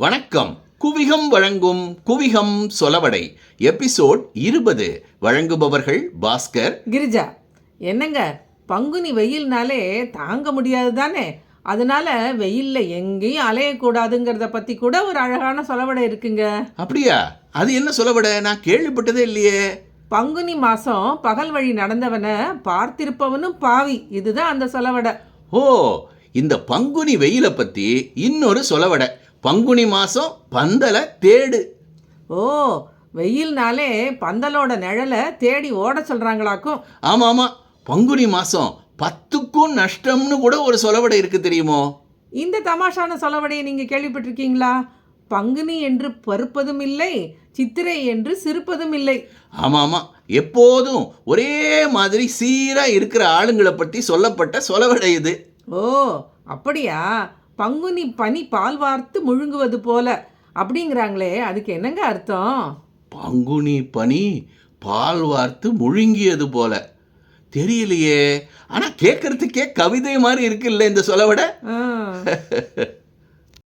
வணக்கம். குவிகம் வழங்கும் குவிகம் சொலவடை எபிசோட் இருபது. வழங்குபவர்கள் பாஸ்கர் கிரிஜா. என்னங்க பங்குனி வெயில்னாலே தாங்க முடியாது தானே? அதனால வெயில்ல எங்கேயும் அலையக்கூடாதுங்கிறத பத்தி கூட ஒரு அழகான சொலவடை இருக்குங்க. அப்படியா? அது என்ன சொலவடை? நான் கேள்விப்பட்டதே இல்லையே. பங்குனி மாசம் பகல் வழி நடந்தவனை பார்த்திருப்பவனும் பாவி. இதுதான் அந்த சொலவடை. ஓ இந்த பங்குனி வெயில பத்தி இன்னொரு சொலவடை. பங்குனி மாசம் பந்தல தேடு. ஓ வெயில்னாலே பந்தலோட நிழலை தேடி ஓட சொல்றாங்களாக்கும். ஆமா ஆமா பங்குனி மாசம் பத்துக்கும் நஷ்டம்னு கூட ஒரு சொலவடை இருக்கு தெரியுமோ? இந்த தமாஷான சொலவடையை நீங்க கேள்விப்பட்டிருக்கீங்களா? பங்குனி என்று பருப்பதும் இல்லை சித்திரை என்று சிரிப்பதும் இல்லை. ஆமா ஆமா எப்போதும் ஒரே மாதிரி சீரா இருக்கிற ஆளுங்களை பத்தி சொல்லப்பட்ட சொலவடை இது. ஓ அப்படியா? பங்குனி பனி பால் வார்த்து முழுங்குவது போல. அப்படிங்கிறாங்களே அதுக்கு என்னங்க அர்த்தம்? பங்குனி பனி பால் வார்த்து முழுங்கியது போல. தெரியலையே. ஆனா கேட்கறதுக்கே கவிதை மாதிரி இருக்குல்ல இந்த சொலவடை.